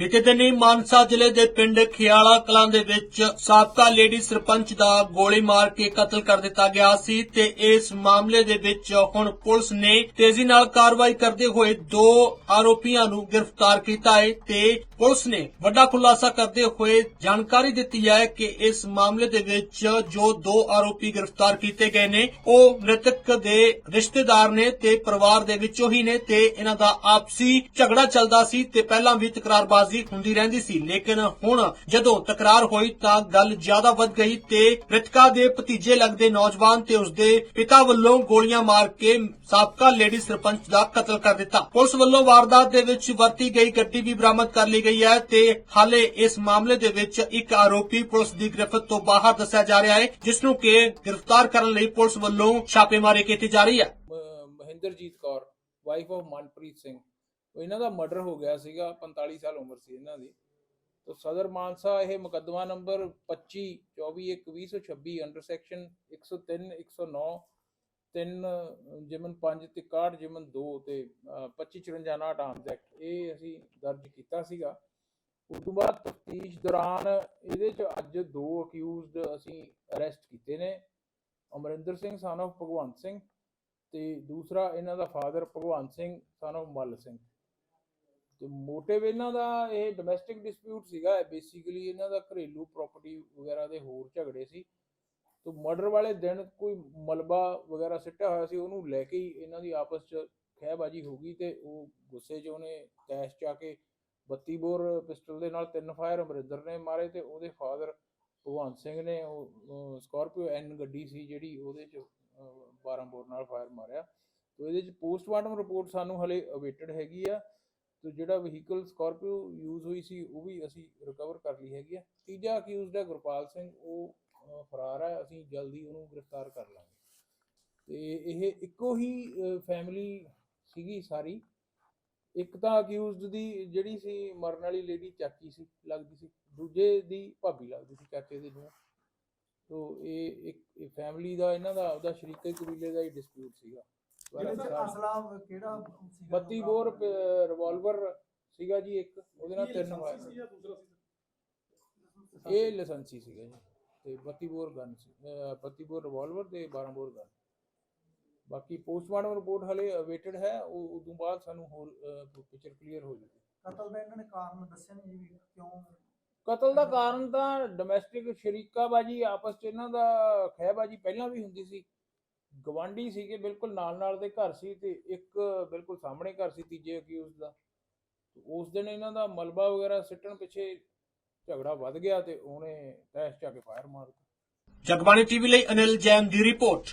ਬੀਤੇ ਦਿਨੀ ਮਾਨਸਾ ਜ਼ਿਲ੍ਹੇ ਦੇ ਪਿੰਡ ਖਿਆਲਾ ਕਲਾਂ ਦੇ ਵਿੱਚ ਸਾਬਕਾ ਲੇਡੀ ਸਰਪੰਚ ਦਾ ਗੋਲੀ ਮਾਰ ਕੇ ਕਤਲ ਕਰ ਦਿੱਤਾ ਗਿਆ ਸੀ ਤੇ ਇਸ ਮਾਮਲੇ ਦੇ ਵਿੱਚ ਹੁਣ ਪੁਲਿਸ ਨੇ ਤੇਜ਼ੀ ਨਾਲ ਕਾਰਵਾਈ ਕਰਦੇ ਹੋਏ ਦੋ ਆਰੋਪੀਆਂ ਨੂੰ ਗ੍ਰਿਫਤਾਰ ਕੀਤਾ ਹੈ ਤੇ ਪੁਲਿਸ ਨੇ ਵੱਡਾ ਖੁਲਾਸਾ ਕਰਦੇ ਹੋਏ ਜਾਣਕਾਰੀ ਦਿੱਤੀ ਹੈ ਕਿ ਇਸ ਮਾਮਲੇ ਦੇ ਵਿੱਚ ਜੋ ਦੋ ਆਰੋਪੀ ਗ੍ਰਿਫਤਾਰ ਕੀਤੇ ਗਏ ਨੇ, ਉਹ ਮ੍ਰਿਤਕ ਦੇ ਰਿਸ਼ਤੇਦਾਰ ਨੇ ਤੇ ਪਰਿਵਾਰ ਦੇ ਵਿੱਚੋਂ ਹੀ ਨੇ ਤੇ ਇਹਨਾਂ ਦਾ ਆਪਸੀ ਝਗੜਾ ਚੱਲਦਾ ਸੀ ਤੇ ਪਹਿਲਾਂ ਵੀ ਤਕਰਾਰਬਾਜ਼ ਹੁੰਦੀ ਰਹਿੰਦੀ ਸੀ। ਲੇਕਿਨ ਹੁਣ ਜਦੋਂ ਤਕਰਾਰ ਹੋਈ ਤਾਂ ਗੱਲ ਜ਼ਿਆਦਾ ਵੱਧ ਗਈ ਤੇ ਮ੍ਰਿਤਕਾ ਦੇ ਭਤੀਜੇ ਲੱਗਦੇ ਨੌਜਵਾਨ ਤੇ ਉਸਦੇ ਪਿਤਾ ਵੱਲੋਂ ਗੋਲੀਆਂ ਮਾਰ ਕੇ ਸਾਬਕਾ ਲੇਡੀ ਸਰਪੰਚ ਦਾ ਕਤਲ ਕਰ ਦਿੱਤਾ। ਪੁਲਿਸ ਵੱਲੋਂ ਵਾਰਦਾਤ ਦੇ ਵਿੱਚ ਵਰਤੀ ਗਈ ਗੱਡੀ ਵੀ ਬਰਾਮਦ ਕਰ ਲਈ ਗਈ ਹੈ ਤੇ ਹਾਲੇ ਇਸ ਮਾਮਲੇ ਦੇ ਵਿੱਚ ਇੱਕ ਆਰੋਪੀ ਪੁਲਿਸ ਦੀ ਗ੍ਰਿਫਤ ਤੋਂ ਬਾਹਰ ਦੱਸਿਆ ਜਾ ਰਿਹਾ ਹੈ ਜਿਸ ਨੂੰ ਕਿ ਗ੍ਰਿਫਤਾਰ ਕਰਨ ਲਈ ਪੁਲਿਸ ਵੱਲੋਂ ਛਾਪੇਮਾਰੀ ਕੀਤੀ ਜਾ ਰਹੀ ਹੈ। Mahinderjit Kaur wife of Manpreet Singh. ਇਹਨਾਂ ਦਾ ਮਰਡਰ ਹੋ ਗਿਆ ਸੀਗਾ 45 ਸਾਲ ਉਮਰ ਸੀ ਇਹਨਾਂ ਦੀ। ਤੋਂ ਸਦਰ ਮਾਨਸਾ ਇਹ ਮੁਕੱਦਮਾ ਨੰਬਰ 25 24 1 2026 ਅੰਡਰ ਸੈਕਸ਼ਨ 103 109 3 ਜਿਮਨ 5 ਤੇ 61 ਜਿਮਨ 2 ਤੇ ਅ, 25 54 ਆਰਮਸ ਐਕਟ ਇਹ ਅਸੀਂ ਦਰਜ ਕੀਤਾ ਸੀਗਾ। ਉਸ ਤੋਂ ਬਾਅਦ ਤਫਤੀਸ਼ ਦੌਰਾਨ ਇਹਦੇ ਚ ਅੱਜ ਦੋ ਅਕਿਊਜ਼ਡ ਅਸੀਂ ਅਰੈਸਟ ਕੀਤੇ ਨੇ। ਅਮਰਿੰਦਰ ਸਿੰਘ ਸਨ of ਭਗਵੰਤ ਸਿੰਘ ਤੇ ਦੂਸਰਾ ਇਹਨਾਂ ਦਾ father Bhagwant Singh son of Mall Singh. ਤੇ ਮੋਟਿਵ ਇਹਨਾਂ ਦਾ ਇਹ ਡੋਮੈਸਟਿਕ ਡਿਸਪਿਊਟ ਸੀਗਾ ਬੇਸਿਕਲੀ ਇਹਨਾਂ ਦਾ ਘਰੇਲੂ ਪ੍ਰਾਪਰਟੀ ਵਗੈਰਾ ਦੇ ਹੋਰ ਝਗੜੇ ਸੀ। ਤੋਂ ਮਰਡਰ ਵਾਲੇ ਦਿਨ ਕੋਈ ਮਲਬਾ ਵਗੈਰਾ ਸਿੱਟਿਆ ਹੋਇਆ ਸੀ, ਉਹਨੂੰ ਲੈ ਕੇ ਹੀ ਇਹਨਾਂ ਦੀ ਆਪਸ ਚ ਖਹਿਬਾਜੀ ਹੋ ਗਈ ਤੇ ਉਹ ਗੁੱਸੇ 'ਚ ਉਹਨੇ ਕੈਸ਼ ਚਾ ਕੇ 32 ਬੋਰ ਪਿਸਟਲ ਦੇ ਨਾਲ ਤਿੰਨ ਫਾਇਰ ਅਮਰਿੰਦਰ ਨੇ ਮਾਰੇ ਤੇ ਉਹਦੇ ਫਾਦਰ ਭਗਵੰਤ ਸਿੰਘ ਨੇ ਉਹ ਸਕਾਰਪੀਓ ਐਨ ਗੱਡੀ ਸੀ ਜਿਹੜੀ ਉਹਦੇ 'ਚ 12 ਬੋਰ ਨਾਲ ਫਾਇਰ ਮਾਰਿਆ। ਤੋ ਇਹਦੇ 'ਚ ਪੋਸਟਮਾਰਟਮ ਰਿਪੋਰਟ ਸਾਨੂੰ ਹਲੇ ਅਵੇਟਡ ਹੈਗੀ ਆ। ਤੇ ਜਿਹੜਾ ਵਹੀਕਲ ਸਕਾਰਪੀਓ ਯੂਜ਼ ਹੋਈ ਸੀ, ਉਹ ਵੀ ਅਸੀਂ ਰਿਕਵਰ ਕਰ ਲਈ ਹੈਗੀ ਆ। ਤੀਜਾ ਅਕਿਊਜ਼ਡ ਹੈ ਗੁਰਪਾਲ ਸਿੰਘ, ਉਹ ਫਰਾਰ ਹੈ, ਅਸੀਂ ਜਲਦੀ ਉਹਨੂੰ ਗ੍ਰਿਫਤਾਰ ਕਰ ਲਾਂਗੇ। ਤੇ ਇਹ ਇੱਕੋ ਹੀ ਫੈਮਿਲੀ ਸੀਗੀ ਸਾਰੀ। ਇੱਕ ਤਾਂ ਅਕਿਊਜ਼ਡ ਦੀ ਜਿਹੜੀ ਸੀ, ਮਰਨ ਵਾਲੀ ਲੇਡੀ ਚਾਚੀ ਸੀ, ਲੱਗਦੀ ਸੀ। ਦੂਜੇ ਦੀ ਭਾਬੀ ਲੱਗਦੀ ਸੀ, ਚਾਚੇ ਦੇ ਨੂੰ ਤੋ ਇਹ ਇੱਕ ਫੈਮਿਲੀ ਦਾ, ਇਹਨਾਂ ਦਾ ਆਪਦਾ ਸ਼ਰੀਕੇ ਕਬੀਲੇ ਦਾ ਹੀ ਡਿਸਪਿਊਟ ਸੀਗਾ। ਜਿਹਦੇ ਚ ਸਾਰਾ- ਅਸਲਾ ਕਿਹੜਾ ਸੀਗਾ 32 ਬੋਰ ਰਿਵਾਲਵਰ ਸੀਗਾ ਜੀ ਇੱਕ ਉਹਦੇ ਨਾਲ ਤਿੰਨ ਫਾਇਰ ਇਹ ਲਾਇਸੈਂਸੀ ਸੀਗਾ ਜੀ। ਤੇ 32 ਬੋਰ ਗਨ ਸੀ। ਅਹ 32 ਬੋਰ ਰਿਵਾਲਵਰ ਤੇ 12 ਬੋਰ ਗਨ ਬਾਕੀ ਪੋਸਟਮਾਰਟਮ ਰਿਪੋਰਟ ਹਲੇ ਅਵੇਟਡ ਹੈ ਉਹ ਉਦੋਂ ਬਾਅਦ ਸਾਨੂੰ ਹੋਰ ਪਿਕਚਰ ਕਲੀਅਰ ਹੋ ਜੂਗੀ ਕਤਲ ਦਾ ਇਹਨਾਂ ਨੇ ਕਾਰਨ ਦੱਸਿਆ ਨਹੀਂ ਜੀ ਵੀ ਕਿਉਂ? ਕਤਲ ਦਾ ਕਾਰਨ ਤਾਂ ਡੋਮੈਸਟਿਕ ਸ਼ਰੀਕਾਬਾਜੀ ਆਪਸ ਚ ਇਹਨਾਂ ਦਾ ਖਹਿਬਾਜੀ ਪਹਿਲਾਂ ਵੀ ਹੁੰਦੀ ਸੀ। ਗਵਾਂਢੀ ਸੀਗੇ ਬਿਲਕੁਲ ਨਾਲ ਨਾਲ ਦੇ ਘਰ ਸੀ ਤੇ ਇੱਕ ਬਿਲਕੁਲ ਸਾਹਮਣੇ ਘਰ ਸੀ, ਤੀਜੇ ਅਕਿਊਜ਼ ਦਾ। ਉਸ ਦਿਨ ਇਹਨਾਂ ਦਾ ਮਲਬਾ ਵਗੈਰਾ ਸਿੱਟਣ ਪਿੱਛੇ ਝਗੜਾ ਵੱਧ ਗਿਆ ਤੇ ਉਹਨੇ ਤੈਸ਼ ਚਾ ਕੇ ਫਾਇਰ ਮਾਰ ਦਿੱਤਾ। ਜਗਬਾਣੀ ਟੀਵੀ ਲਈ ਅਨਿਲ ਜੈਨ ਦੀ ਰਿਪੋਰਟ।